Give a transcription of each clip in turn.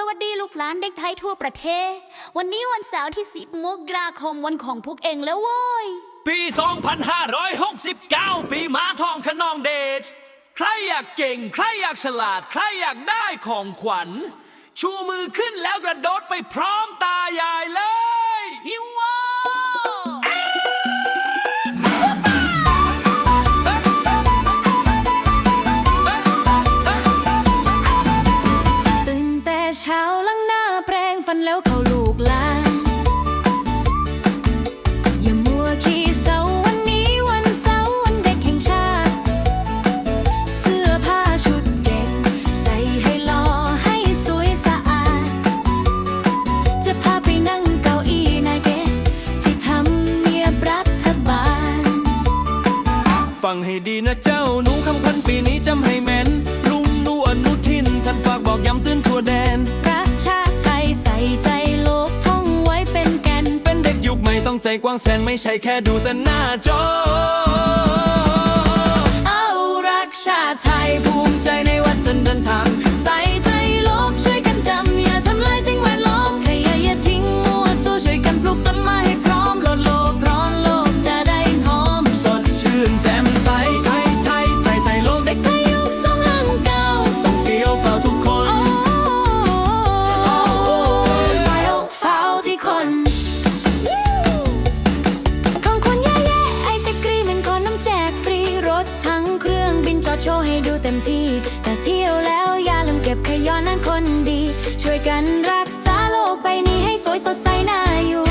สวัสดีลูกหลานเด็กไทยทั่วประเทศ วันนี้วันเสาร์ที่ 10 มกราคมวันของพวกเองแล้วเว้ย ปี 2569 ปีม้าทองขนองเดช ใครอยากเก่ง ใครอยากฉลาด ใครอยากได้ของขวัญ ชูมือขึ้นแล้วกระโดดไปพร้อมตายายเลยฮิว ฟันแล้วเขาลูกลาอย่ามัวขี้เศร้าวันนี้วันเสาร์วันเด็กแห่งชาติ เสื้อผ้าชุดเด็ก ใส่ให้หล่อให้สวยสะอาด จะพาไปนั่งเก้าอี้นายเก๊ที่ทำเนียบรัฐบาล ฟังให้ดีนะเจ้าหนูคำพันปีนี้จำให้แม่นลุงหนูอนุทินท่านฝากบอกย้ำเตือน ใจกว้างแสนไม่ใช่แค่ดูแต่หน้าจอ เอารักชาติไทยภูมิใจในวัฒนธรรมใส่ วยกันรักษาโลกใบนี้ให้สวยสดใสน่าอยู่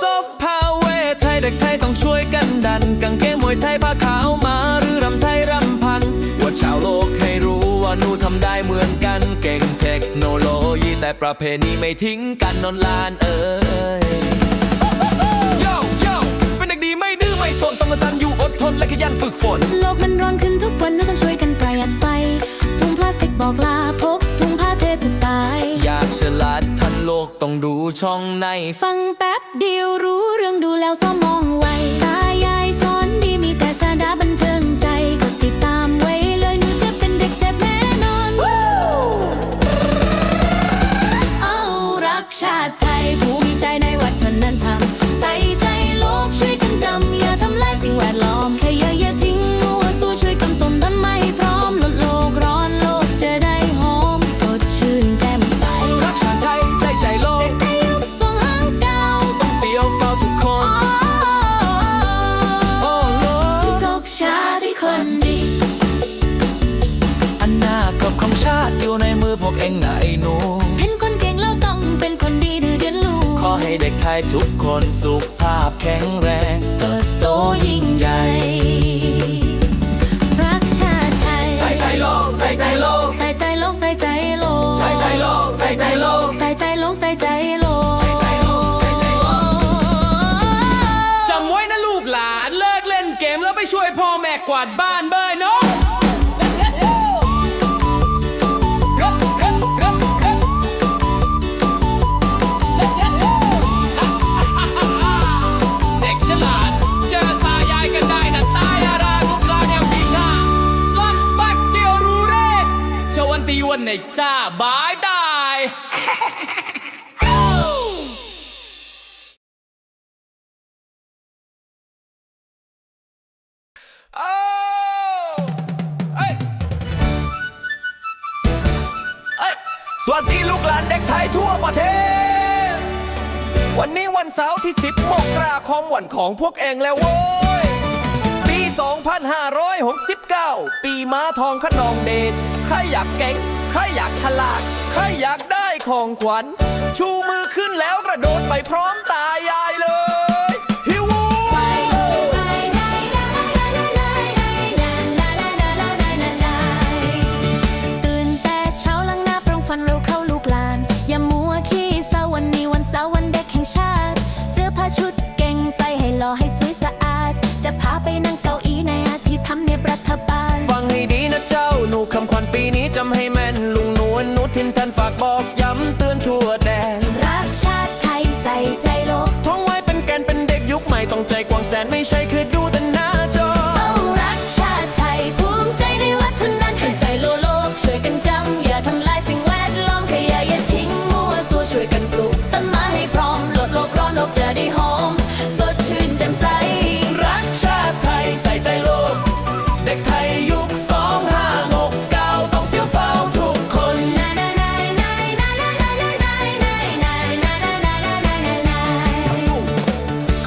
ซอฟต์พาวเวร์ไทยเด็กไทยต้องช่วยกันดันกางเกงมวยไทยผ้าขาวมาหรือรำไทยรำพันว่าชาวโลกให้รู้ว่าหนูทำได้เหมือนกันเก่งเทคโนโลยีแต่ประเพณีไม่ทิ้งกันนอนลานเอ้ยโยโย่เป็นเด็กดีไม่ดื้อไม่สนต้องกตันอยู่อดทนและขยันฝึกฝน โลกมันร้อนขึ้นทุกวันเราต้องช่วยกัน บอกลาพกถุงผ้าเธอจะตาย อยากฉลาดทันโลกต้องดูช่องใน ฟังแป๊บเดียวรู้เรื่องดูแล้วสมองไวตายาย ไอ้หนู เป็นคนเก่งแล้วต้องเป็นคนดีดื้อเดือนลูก ขอให้เด็กไทยทุกคนสุขภาพแข็งแรง เติบโตยิ่งใหญ่ สวัสดีลูกหลานเด็กไทยทั่วประเทศ วันนี้วันเสาร์ที่ 10 มกราคมวันของพวกเองแล้วโว้ย ปี 2569 ปีม้าทองขนองเดช ใครอยากเก่ง ใครอยากฉลาด ใครอยาก ของขวัญ ชูมือขึ้นแล้วกระโดดไปพร้อมตายายเลยฮิวตื่นแต่เช้าล้างหน้าแปรงฟันเร็วเข้าลูกหลาน อย่ามัวขี้เศร้าวันนี้วันเสาร์วันเด็กแห่งชาติ เสื้อผ้าชุดเก่งใส่ให้หล่อให้สวยสะอาด จะพาไปนั่งเก้าอี้ในอาทิตย์ทำเนียบรัฐบาล ฟังให้ดีนะเจ้าหนูคำขวัญปีนี้จำให้แม่นลุงหนวลหนูทินท่านฝากบอก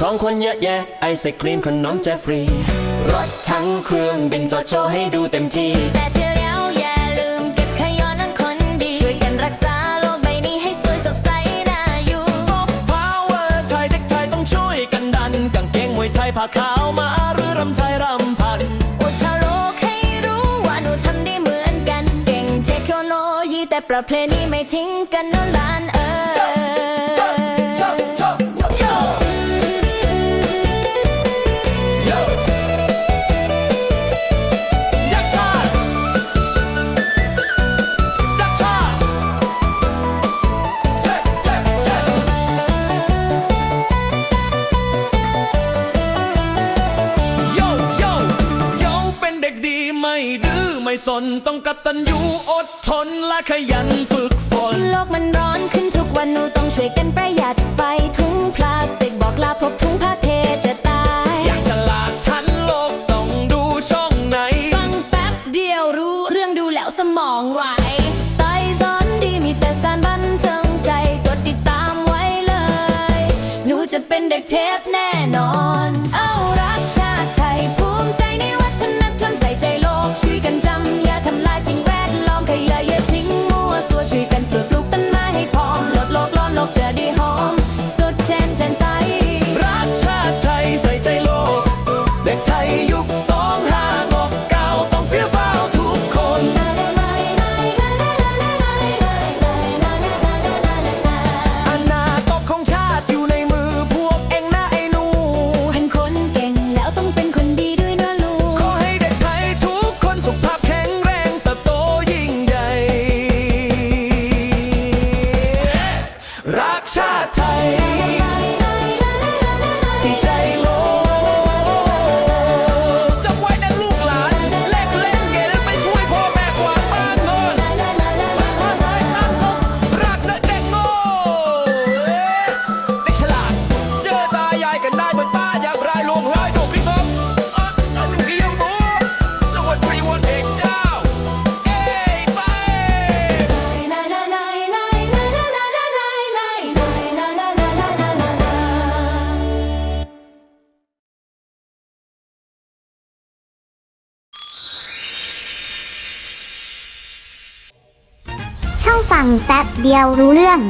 คนเยอะแยะ ไอศครีมขนมจะฟรีรถทั้งเครื่องบินจอดโชว์ให้ดูเต็มที่ แต่เที่ยวแล้วอย่าลืมเก็บขยะนั้นคนดี ช่วยกันรักษาโลกใบนี้ให้สวยสดใสน่าอยู่พาวเวอร์ไทยเด็กไทยต้องช่วยกันดันกางเกงมวยไทยผ้าขาวมาหรือรำไทยรำพันอวดชาวโลกให้รู้ว่าหนูทำได้เหมือนกัน เก่งเทคโนโลยีแต่ประเพณีไม่ทิ้งกันนะหลาน สนต้องกตัญญูอดทนและขยันฝึกฝน โลกมันร้อนขึ้นทุกวันหนูต้องช่วยกันประหยัดไฟถุงพลาสติกบอกลาพบถุงผ้าเทจะตาย อยากฉลาดทันโลกต้องดูช่องไหน ฟังแป๊บเดียวรู้เรื่องดูแล้วสมองไหวไต้สอนดีมีแต่สารบันเทิงใจกดติดตามไว้เลย หนูจะเป็นเด็กเทพแน่นอน ฟังแป๊บเดียวรู้เรื่อง